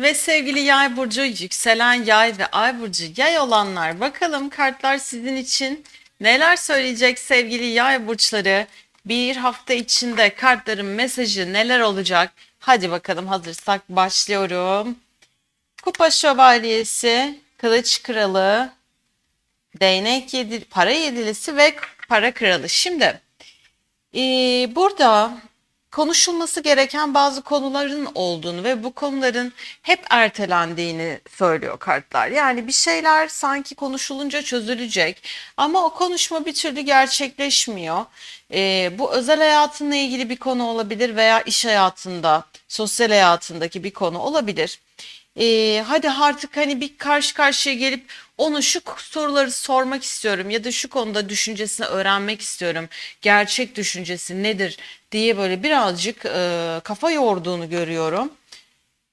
Ve sevgili yay burcu, yükselen yay ve ay burcu yay olanlar bakalım kartlar sizin için neler söyleyecek sevgili yay burçları. Bir hafta içinde kartların mesajı neler olacak? Hadi bakalım hazırsak başlıyorum. Kupa şövalyesi, kılıç kralı, değnek yedi, para yedilisi ve para kralı. Şimdi ee, burada konuşulması gereken bazı konuların olduğunu ve bu konuların hep ertelendiğini söylüyor kartlar. Yani bir şeyler sanki konuşulunca çözülecek ama o konuşma bir türlü gerçekleşmiyor. Ee, bu özel hayatınla ilgili bir konu olabilir veya iş hayatında, sosyal hayatındaki bir konu olabilir. Ee, hadi artık hani bir karşı karşıya gelip onu şu soruları sormak istiyorum ya da şu konuda düşüncesini öğrenmek istiyorum. Gerçek düşüncesi nedir diye böyle birazcık e, kafa yorduğunu görüyorum.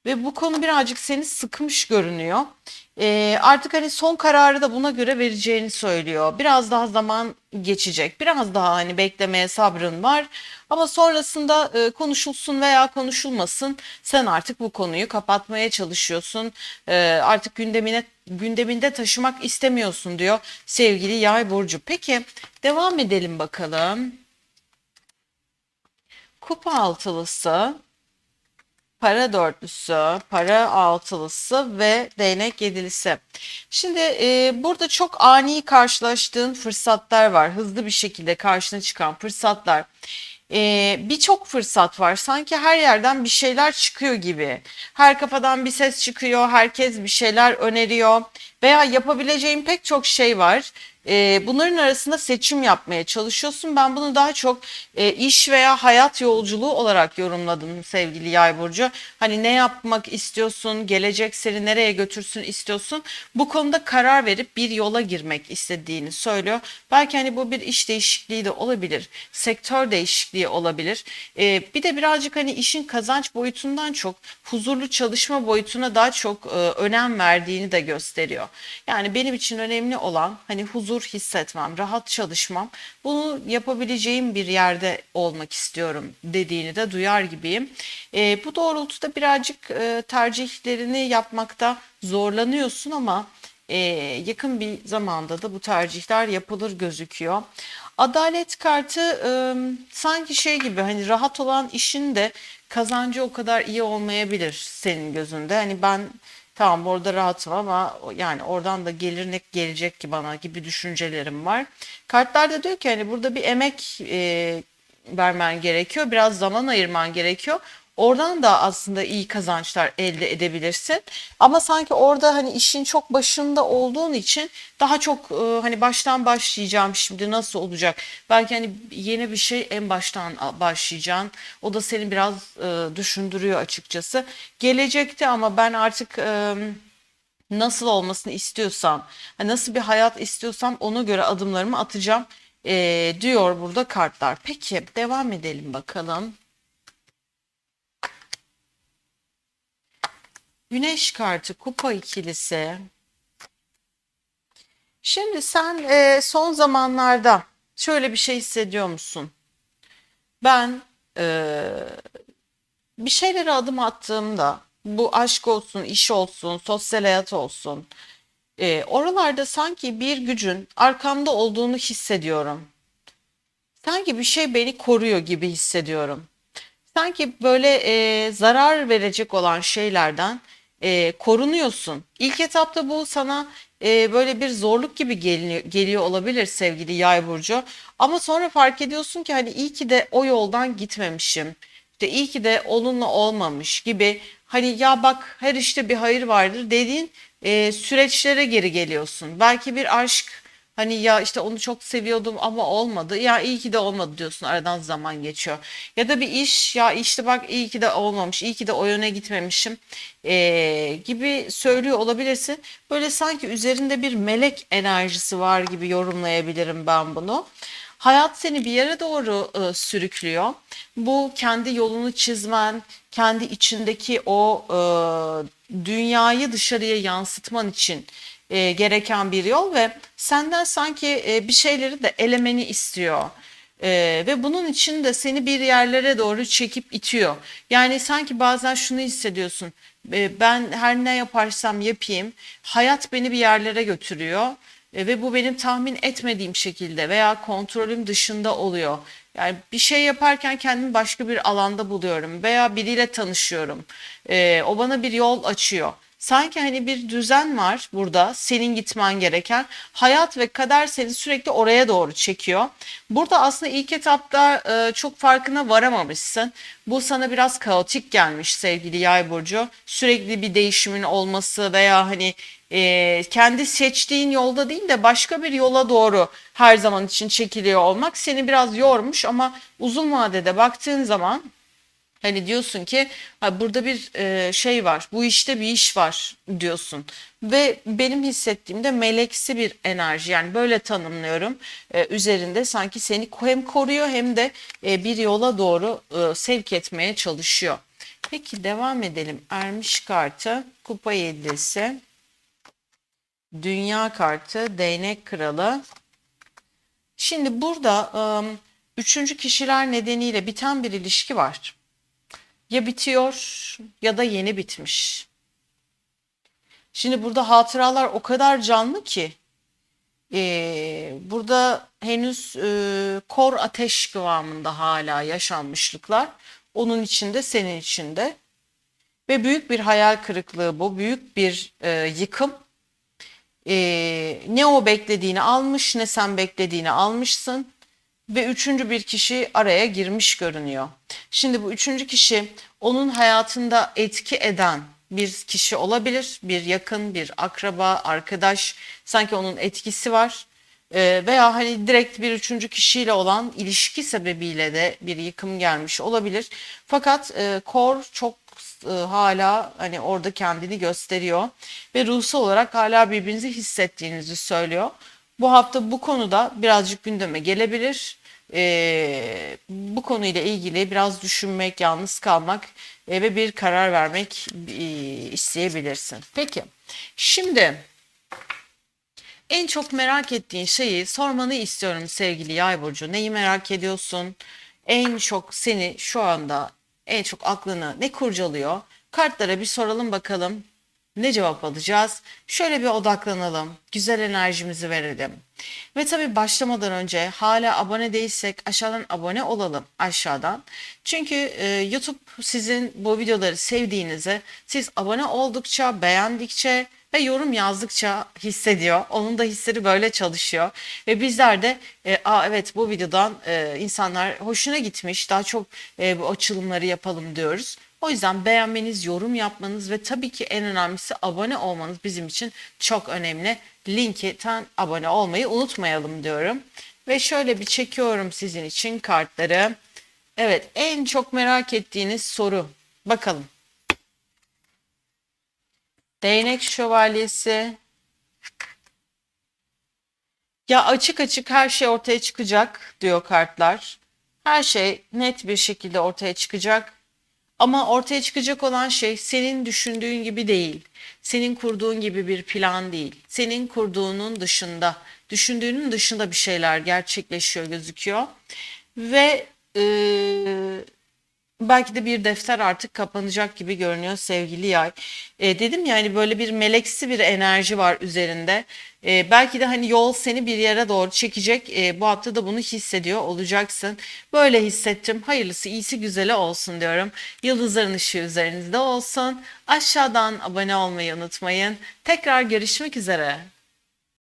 Ve bu konu birazcık seni sıkmış görünüyor. Ee, artık hani son kararı da buna göre vereceğini söylüyor. Biraz daha zaman geçecek. Biraz daha hani beklemeye sabrın var. Ama sonrasında e, konuşulsun veya konuşulmasın sen artık bu konuyu kapatmaya çalışıyorsun. E, artık gündemine gündeminde taşımak istemiyorsun diyor sevgili Yay burcu. Peki devam edelim bakalım. Kupa altılısı para dörtlüsü, para altılısı ve değnek yedilisi. Şimdi e, burada çok ani karşılaştığın fırsatlar var. Hızlı bir şekilde karşına çıkan fırsatlar. E, Birçok fırsat var. Sanki her yerden bir şeyler çıkıyor gibi. Her kafadan bir ses çıkıyor. Herkes bir şeyler öneriyor. Veya yapabileceğin pek çok şey var. E, bunların arasında seçim yapmaya çalışıyorsun. Ben bunu daha çok e, iş veya hayat yolculuğu olarak yorumladım sevgili Yay burcu. Hani ne yapmak istiyorsun, gelecek seni nereye götürsün istiyorsun. Bu konuda karar verip bir yola girmek istediğini söylüyor. Belki hani bu bir iş değişikliği de olabilir, sektör değişikliği olabilir. E, bir de birazcık hani işin kazanç boyutundan çok huzurlu çalışma boyutuna daha çok e, önem verdiğini de gösteriyor. Yani benim için önemli olan hani huzur hissetmem, rahat çalışmam. Bunu yapabileceğim bir yerde olmak istiyorum dediğini de duyar gibiyim. E, bu doğrultuda birazcık e, tercihlerini yapmakta zorlanıyorsun ama e, yakın bir zamanda da bu tercihler yapılır gözüküyor. Adalet kartı e, sanki şey gibi hani rahat olan işin de kazancı o kadar iyi olmayabilir senin gözünde. Hani ben Tamam orada rahatım ama yani oradan da gelir ne gelecek ki bana gibi düşüncelerim var. Kartlarda diyor ki hani burada bir emek e, vermen gerekiyor. Biraz zaman ayırman gerekiyor. Oradan da aslında iyi kazançlar elde edebilirsin. Ama sanki orada hani işin çok başında olduğun için daha çok e, hani baştan başlayacağım şimdi nasıl olacak? Belki hani yeni bir şey en baştan başlayacaksın. O da seni biraz e, düşündürüyor açıkçası. Gelecekte ama ben artık e, nasıl olmasını istiyorsam, nasıl bir hayat istiyorsam ona göre adımlarımı atacağım diyor burada kartlar. Peki devam edelim bakalım. Güneş kartı, kupa ikilisi. Şimdi sen e, son zamanlarda şöyle bir şey hissediyor musun? Ben e, bir şeylere adım attığımda bu aşk olsun, iş olsun, sosyal hayat olsun. E, oralarda sanki bir gücün arkamda olduğunu hissediyorum. Sanki bir şey beni koruyor gibi hissediyorum. Sanki böyle e, zarar verecek olan şeylerden e, korunuyorsun. İlk etapta bu sana e, böyle bir zorluk gibi geliyor, geliyor olabilir sevgili yay burcu. Ama sonra fark ediyorsun ki hani iyi ki de o yoldan gitmemişim. İşte iyi ki de onunla olmamış gibi. Hani ya bak her işte bir hayır vardır dediğin e, süreçlere geri geliyorsun. Belki bir aşk Hani ya işte onu çok seviyordum ama olmadı. Ya iyi ki de olmadı diyorsun aradan zaman geçiyor. Ya da bir iş ya işte bak iyi ki de olmamış, iyi ki de o yöne gitmemişim ee, gibi söylüyor olabilirsin. Böyle sanki üzerinde bir melek enerjisi var gibi yorumlayabilirim ben bunu. Hayat seni bir yere doğru e, sürüklüyor. Bu kendi yolunu çizmen, kendi içindeki o e, dünyayı dışarıya yansıtman için e, gereken bir yol ve senden sanki e, bir şeyleri de elemeni istiyor. Ee, ve bunun için de seni bir yerlere doğru çekip itiyor. Yani sanki bazen şunu hissediyorsun. E, ben her ne yaparsam yapayım hayat beni bir yerlere götürüyor E, ve bu benim tahmin etmediğim şekilde veya kontrolüm dışında oluyor. Yani bir şey yaparken kendimi başka bir alanda buluyorum veya biriyle tanışıyorum. E, o bana bir yol açıyor. Sanki hani bir düzen var burada senin gitmen gereken. Hayat ve kader seni sürekli oraya doğru çekiyor. Burada aslında ilk etapta e, çok farkına varamamışsın. Bu sana biraz kaotik gelmiş sevgili Yay burcu. Sürekli bir değişimin olması veya hani e, kendi seçtiğin yolda değil de başka bir yola doğru her zaman için çekiliyor olmak seni biraz yormuş ama uzun vadede baktığın zaman Hani diyorsun ki burada bir e, şey var, bu işte bir iş var diyorsun. Ve benim hissettiğimde meleksi bir enerji yani böyle tanımlıyorum. E, üzerinde sanki seni hem koruyor hem de e, bir yola doğru sevk etmeye çalışıyor. Peki devam edelim. Ermiş kartı, kupa yedisi, dünya kartı, değnek kralı. Şimdi burada üçüncü kişiler nedeniyle biten bir ilişki var ya bitiyor ya da yeni bitmiş. Şimdi burada hatıralar o kadar canlı ki e, burada henüz e, kor ateş kıvamında hala yaşanmışlıklar. Onun içinde senin içinde ve büyük bir hayal kırıklığı bu, büyük bir e, yıkım. E, ne o beklediğini almış ne sen beklediğini almışsın ve üçüncü bir kişi araya girmiş görünüyor. Şimdi bu üçüncü kişi onun hayatında etki eden bir kişi olabilir. Bir yakın, bir akraba, arkadaş. Sanki onun etkisi var. Ee, veya hani direkt bir üçüncü kişiyle olan ilişki sebebiyle de bir yıkım gelmiş olabilir. Fakat e, kor çok e, hala hani orada kendini gösteriyor ve ruhsal olarak hala birbirinizi hissettiğinizi söylüyor. Bu hafta bu konuda birazcık gündeme gelebilir. Ee, bu konuyla ilgili biraz düşünmek, yalnız kalmak ve bir karar vermek e, isteyebilirsin. Peki, şimdi en çok merak ettiğin şeyi sormanı istiyorum sevgili Yay burcu. Neyi merak ediyorsun? En çok seni şu anda en çok aklını ne kurcalıyor? Kartlara bir soralım bakalım. Ne cevap alacağız? Şöyle bir odaklanalım. Güzel enerjimizi verelim. Ve tabii başlamadan önce hala abone değilsek aşağıdan abone olalım aşağıdan. Çünkü e, YouTube sizin bu videoları sevdiğinizi siz abone oldukça, beğendikçe ve yorum yazdıkça hissediyor. Onun da hisleri böyle çalışıyor. Ve bizler de e, Aa, evet bu videodan e, insanlar hoşuna gitmiş daha çok e, bu açılımları yapalım diyoruz. O yüzden beğenmeniz, yorum yapmanız ve tabii ki en önemlisi abone olmanız bizim için çok önemli. Linkten abone olmayı unutmayalım diyorum. Ve şöyle bir çekiyorum sizin için kartları. Evet en çok merak ettiğiniz soru. Bakalım. Değnek şövalyesi. Ya açık açık her şey ortaya çıkacak diyor kartlar. Her şey net bir şekilde ortaya çıkacak. Ama ortaya çıkacak olan şey senin düşündüğün gibi değil. Senin kurduğun gibi bir plan değil. Senin kurduğunun dışında, düşündüğünün dışında bir şeyler gerçekleşiyor gözüküyor. Ve e, belki de bir defter artık kapanacak gibi görünüyor sevgili yay. E, dedim ya hani böyle bir meleksi bir enerji var üzerinde. E, belki de hani yol seni bir yere doğru çekecek. E, bu hafta da bunu hissediyor olacaksın. Böyle hissettim. Hayırlısı iyisi güzeli olsun diyorum. Yıldızların ışığı üzerinizde olsun. Aşağıdan abone olmayı unutmayın. Tekrar görüşmek üzere.